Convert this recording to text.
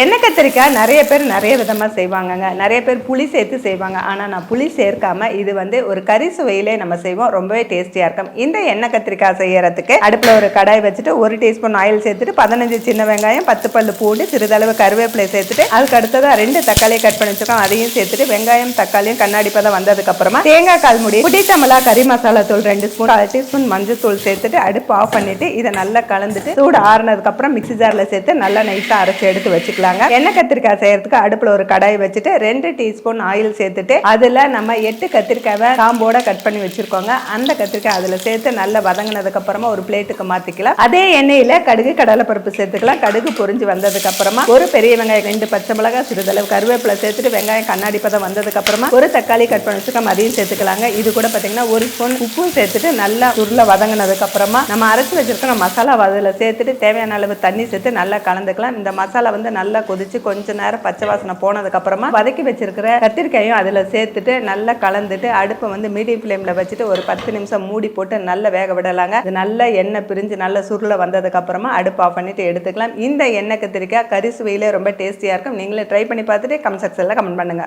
எண்ணெய் கத்திரிக்காய் நிறைய பேர் நிறைய விதமாக செய்வாங்கங்க. நிறைய பேர் புளி சேர்த்து செய்வாங்க. ஆனால் நான் புளி சேர்க்காம இது வந்து ஒரு கறி சுவையிலே நம்ம செய்வோம். ரொம்பவே டேஸ்டியாக இருக்கும். இந்த எண்ணெய் கத்திரிக்காய் செய்யறதுக்கு அடுப்பில் ஒரு கடாய் வச்சுட்டு ஒரு டீஸ்பூன் ஆயில் சேர்த்துட்டு பதினஞ்சு சின்ன வெங்காயம் பத்து பல்லு பூண்டு சிறிதளவு கருவேப்பிலை சேர்த்துட்டு அதுக்கு அடுத்ததாக ரெண்டு தக்காளி கட் பண்ணி வச்சிருக்கோம். அதையும் சேர்த்துட்டு வெங்காயம் தக்காளியும் கண்ணாடி பதம் வந்ததுக்கப்புறமா தேங்காய் கால் முடி புடிச்சமலா கறி மசாலா தூள் ரெண்டு ஸ்பூன் கால் டீஸ்பூன் மஞ்சள் தூள் சேர்த்துட்டு அடுப்பு ஆஃப் பண்ணிவிட்டு இதை நல்லா கலந்துட்டு சூடு ஆறுனதுக்கப்புறம் மிக்சி மிக்ஸி சேர்த்து நல்லா நைட்டாக அரைச்சி எடுத்து வச்சுக்கலாங்க எண்ணெய் கத்திரிக்காய் செய்யறதுக்கு அடுப்புல ஒரு கடாய் வச்சுட்டு ரெண்டு டீஸ்பூன் ஆயில் சேர்த்துட்டு அதுல நம்ம எட்டு கத்திரிக்காவை காம்போட கட் பண்ணி வச்சிருக்கோங்க. அந்த கத்திரிக்காய் அதுல சேர்த்து நல்லா வதங்கினதுக்கு அப்புறமா ஒரு பிளேட்டுக்கு மாத்திக்கலாம். அதே எண்ணெயில கடுகு கடலை பருப்பு சேர்த்துக்கலாம். கடுகு பொரிஞ்சு வந்ததுக்கு அப்புறமா ஒரு பெரிய வெங்காயம் ரெண்டு பச்சை மிளகாய் சிறிதளவு கருவேப்பிலை சேர்த்துட்டு வெங்காயம் கண்ணாடி பதம் வந்ததுக்கு அப்புறமா ஒரு தக்காளி கட் பண்ணி வச்சுக்க அதையும் சேர்த்துக்கலாங்க. இது கூட பாத்தீங்கன்னா ஒரு ஸ்பூன் உப்பும் சேர்த்துட்டு நல்லா உருளை வதங்கினதுக்கு அப்புறமா நம்ம அரைச்சு வச்சிருக்க மசாலா அதில் சேர்த்துட்டு தேவையான அளவு தண்ணி சேர்த்து நல்லா கலந்துக்கலாம். இந்த மசாலா வந்து நல்லா நல்லா கொதிச்சு கொஞ்ச நேரம் பச்சை வாசனை போனதுக்கு அப்புறமா வதக்கி வச்சிருக்கிற கத்திரிக்காயும் அதில் சேர்த்துட்டு நல்லா கலந்துட்டு அடுப்பை வந்து மீடியம் ஃப்ளேமில் வச்சுட்டு ஒரு பத்து நிமிஷம் மூடி போட்டு நல்லா வேக விடலாங்க. இது நல்ல எண்ணெய் பிரிஞ்சு நல்ல சுருளை வந்ததுக்கு அப்புறமா அடுப்பு ஆஃப் பண்ணிட்டு எடுத்துக்கலாம். இந்த எண்ணெய் கத்திரிக்காய் கறி சுவையிலே ரொம்ப டேஸ்டியாக இருக்கும். நீங்களே ட்ரை பண்ணி பார்த்துட்டு கமெண்ட் செக்ஷனில் கமெண்ட் பண்ணுங்க.